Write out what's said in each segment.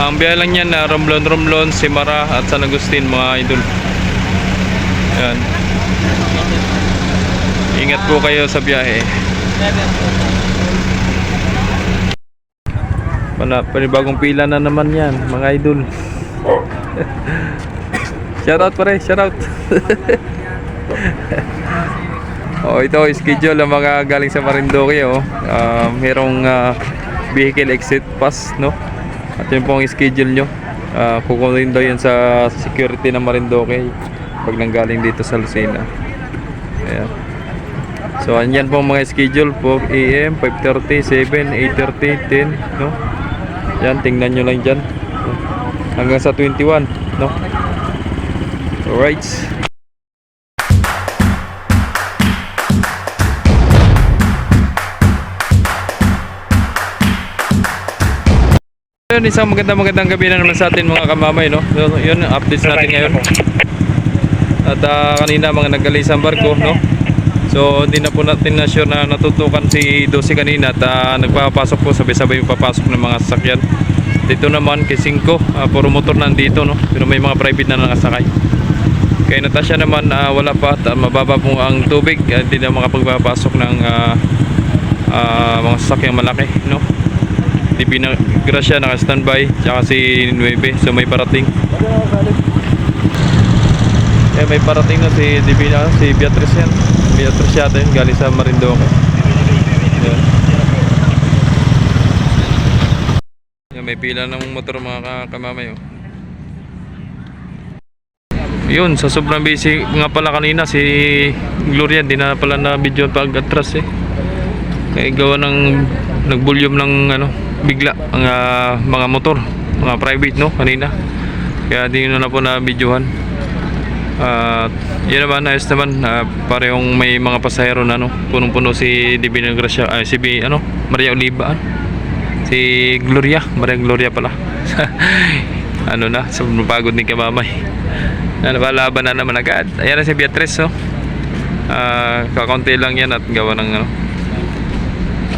Ang biyahe lang yan na Romblon Romblon, Simara at San Agustin mga idol. Yan. Ingat po kayo sa biyahe. Pana, panibagong pila na naman yan, mga idol. shoutout pare, shoutout. oh, ito schedule ng mga galing sa Marinduque oh. Ah, merong ah, vehicle exit pass, no? At yun po ang schedule nyo. Uh, kukunin daw yan sa security ng Marinduque pag nanggaling dito sa Lucena. Ayan. So, andyan po mga schedule po AM, 5.30, 7, 8.30, 10, no? Yan, tingnan nyo lang dyan. Hanggang sa 21, no? Alright. Yun, isang magandang magandang gabi na naman sa atin mga kamamay, no? So, yun, updates natin ngayon. At ah, kanina mga nagalisang barko, no? So, hindi na po natin na sure na natutukan si Dosi kanina at ah, nagpapasok po, yung papasok ng mga sasakyan. Dito naman kay 5, ah, puro motor nandito, no? Pero may mga private na nakasakay. Kay Natasha naman, ah, wala pa at ah, mababa po ang tubig. Hindi na makapagpapasok ng ah, ah, mga sasakyang malaki, no? Di Gracia naka-standby, tsaka si 9, so may parating. Eh, may parating na si Divina, si Beatrice yan. Beatrice yata yun, galing sa Marinduque. Yan. Yan, may pila ng motor mga ka- kamamay. Oh. Yun, sa sobrang busy nga pala kanina si Gloria, di na pala na video pag atras eh. Kaya gawa ng nag-volume ng ano, bigla ang ah, mga motor, mga private no kanina. Kaya di na po na videohan. At yun naman, ayos naman. ah, parehong may mga pasahero na, no? Punong-puno si Divina Gracia, ay, si B, ano? Maria Oliva, ah. Si Gloria, Maria Gloria pala. ano na, sobrang pagod ni Kamamay. Ano ba, laban na naman agad. Ayan na si Beatrice, oh. Ah, kakaunti lang yan at gawa ng ano,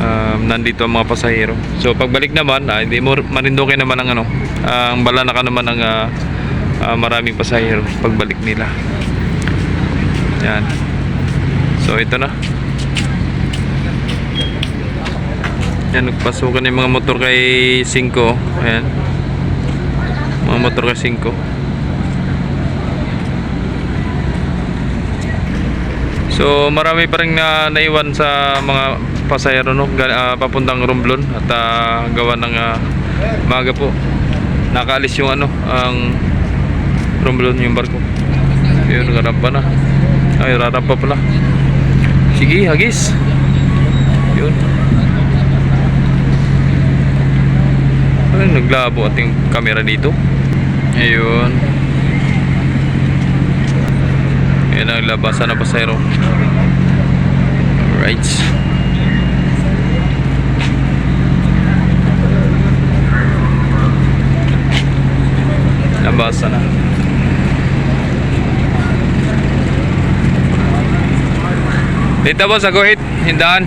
um, nandito ang mga pasahero. So pagbalik naman, ah, hindi mo marindukin naman ang ano, ang balanaka naman ng ah, ah, maraming pasahero pagbalik nila. Yan. So ito na. Yan, nagpasukan yung mga motor kay 5. Ayan. Mga motor kay 5. So marami pa rin na naiwan sa mga pasahero no, ah, papuntang Romblon at ah, gawa ng ah, maga po. Nakaalis yung ano, ang Romblon yung barko. Yun, narampa na. Ay, rarampa pala. Sige, hagis. Yun. Ay, naglabo ating camera dito. Ayun. Yan ang labasan ng pasero. Alright. Labasan na. Dito po sa guhit, hindahan.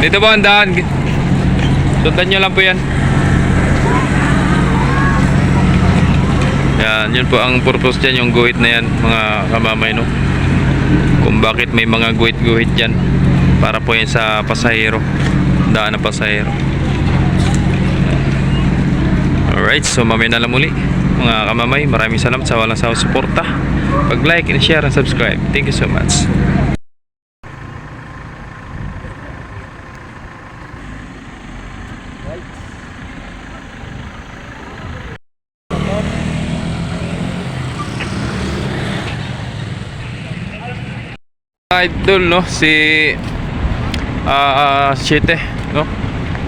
Dito po ang daan. Sundan nyo lang po yan. Yan, yun po ang purpose dyan, yung guhit na yan, mga kamamay, no? Kung bakit may mga guhit-guhit dyan. Para po yan sa pasahero. Daan ng pasahero. Alright, so mamaya na lang muli. Mga kamamay, maraming salamat sa walang sawang suporta. Pag-like and share and subscribe. Thank you so much. idol no si ah ah, Siete no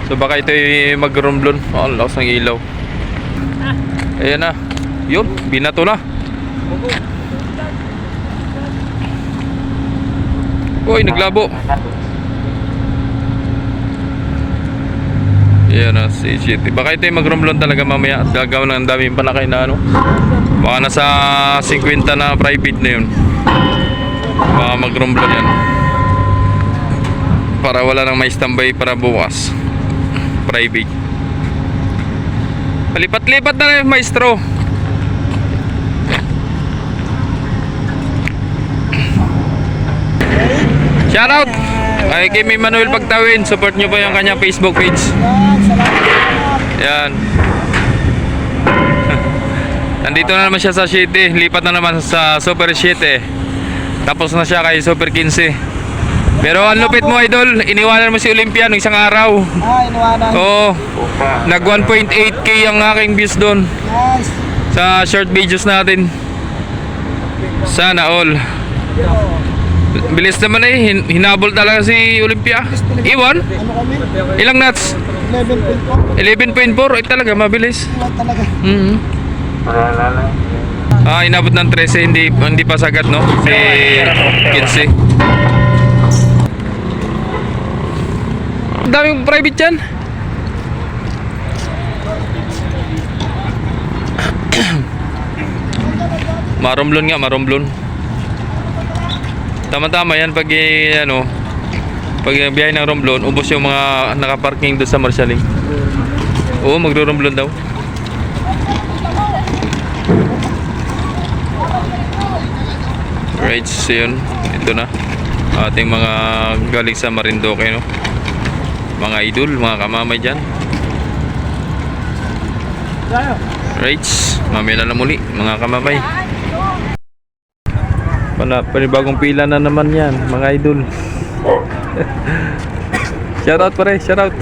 so baka ito yung mag-rumblon oh, lakas ng ilaw ayan na yun binato na uy naglabo Ayan na, si City. Baka ito yung mag-rumblon talaga mamaya gagawin ng daming palakay na ano. Baka nasa 50 na private na yun. Mga mag-rumble yan. Para wala nang may standby para bukas. Private. Lipat-lipat na yung maestro. Shoutout! Kay Kim Manuel Pagtawin, support nyo po yung kanyang Facebook page. Yan. Nandito na naman siya sa City. Lipat na naman sa Super City. Tapos na siya kay Super 15. Pero ang lupit mo idol, iniwanan mo si Olympia nung isang araw. Ah, iniwanan. Oo. Nag 1.8k ang aking views doon Nice. sa short videos natin. Sana all. Bilis naman eh, hin- hinabol talaga si Olympia. Iwan? Ano? Ilang nuts? 11.4. 11.4? Ay talaga, mabilis. Talaga. Mhm. Ah, inabot ng 13, hindi hindi pa sagat no? Si 15. Daming private dyan. maromblon nga, maromblon. Tama-tama yan pag ano, pag biyahe ng Romblon, ubos yung mga nakaparking doon sa Marshalling. Oo, magro-Romblon daw. Right, so yun. Ito na. Ating mga galing sa Marindoque, no? Mga idol, mga kamamay dyan. Right, mamaya na lang muli, mga kamamay. Pana, panibagong pila na naman yan, mga idol. shoutout pare, shoutout.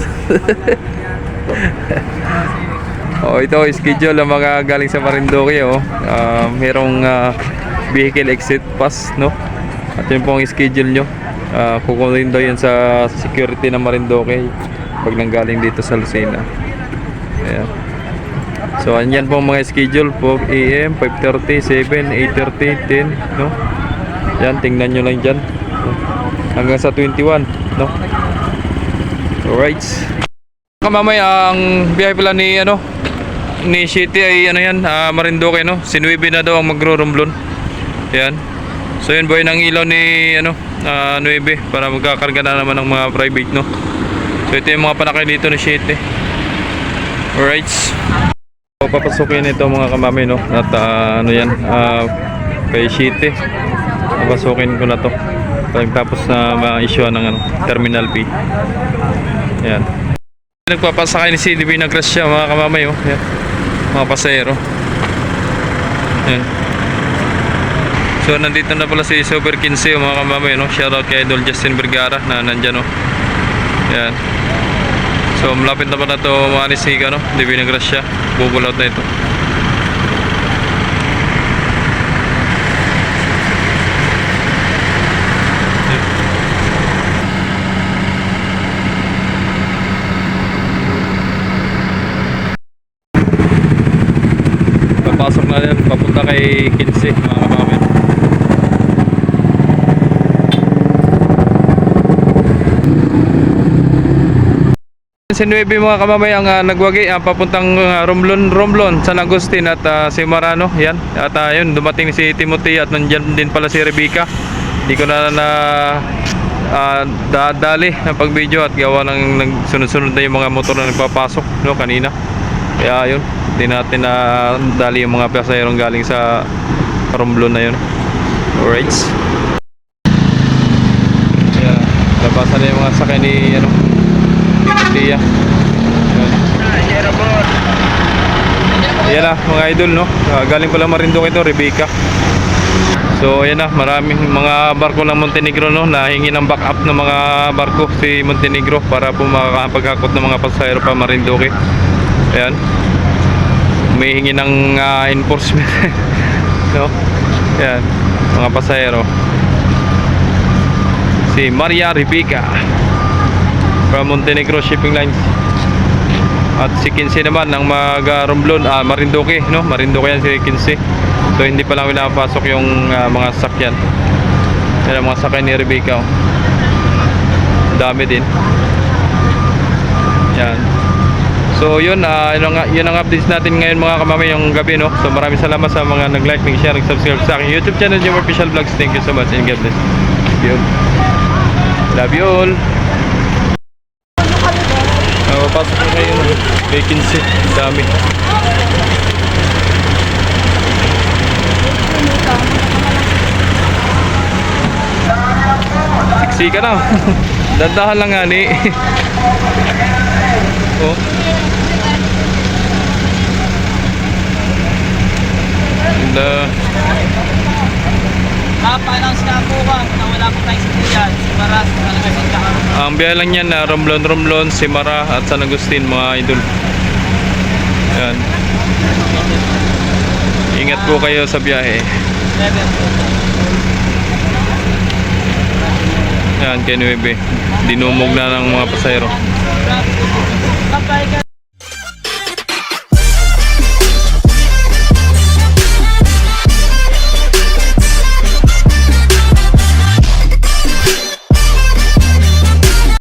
oh, ito schedule ng mga galing sa Marindoque oh. Ah, merong ah, vehicle exit pass, no? At yun po ang schedule nyo. Uh, kukunin daw yan sa security ng Marindoque pag nanggaling dito sa Lucena. Ayan. So, andyan po mga schedule po AM, 5.30, 7, 8.30, 10, no? Yan, tingnan nyo lang dyan. Hanggang sa 21, no? Alright. Kamamay, ang biyahe pala ni, ano, ni City ay, ano yan, ah, Marindoque, no? Sinuibi na daw ang magro-rumblon. Yan. So, yun boy, ng ilaw ni, ano, ah, 9 para magkakarga na naman ng mga private, no? So, ito yung mga panakay dito ni City. Alright. So, papasukin ito mga kamami, no? At, ah, ano yan, ah, kay City papasukin ko na to tapos na ma-issue ng ano, terminal fee yan nagpapasakay ni CDB na crash siya mga kamamay oh. yan. mga pasahero yan so nandito na pala si Super 15 oh, mga kamamay no? shoutout kay Idol Justin Vergara na nandyan oh. yan so malapit na pala to maalis si ano, DB na crash siya bubul out na ito Papasok na yan, papunta kay 15 mga Si 9 mga kamamay ang ah, nagwagi ah, papuntang ah, Romblon Romblon San Agustin at ah, si Marano. Yan. At ah, yun dumating si Timothy at nandyan din pala si Rebecca. Hindi ko na na ah, dadali ng pag-video at gawa ng nagsunod-sunod na yung mga motor na nagpapasok no kanina. Kaya yun hindi natin na dali yung mga pasahero galing sa Romblon na yun. Alright kaya labasan na yung mga sakay ni ano Timothy Yan. Yan na mga idol no. Ah, galing pala Marinduque ito, Rebecca. So ayan na, maraming mga barko ng Montenegro no, nahingi ng backup ng mga barko si Montenegro para po makakapaghakot ng mga pasahero pa Marinduque. Ayan. Humihingi ng ah, enforcement. no? Ayan, mga pasahero. Si Maria Rebecca from Montenegro Shipping Lines. At si Kinse naman ang mag Romblon, ah, Marinduque, no? Marinduque yan si Kinse. So hindi pa lang pinapasok yung ah, mga sakyan. Yan ang mga sakyan ni Rebecca. Oh. Dami din. Yan. So yun, ah, yun, ang, yun ang updates natin ngayon mga kamamay yung gabi no. So maraming salamat sa mga nag-like, nag-share, nag-subscribe sa aking YouTube channel, yung official vlogs. Thank you so much and God bless. Yun. Love you all. Papasok na kayo ng vacancy. Dami. Siksi ka na. Dandahan lang nga ni. oh. Ganda. Napa-announce na po ba na wala po tayong. Si Maras, talaga siya kakaroon. Ang biyahe lang yan na Romblon Romblon, Simara at San Agustin mga idol. Yan. Ingat po kayo sa biyahe. Yan, kay Nuebe. Dinumog na ng mga pasayro.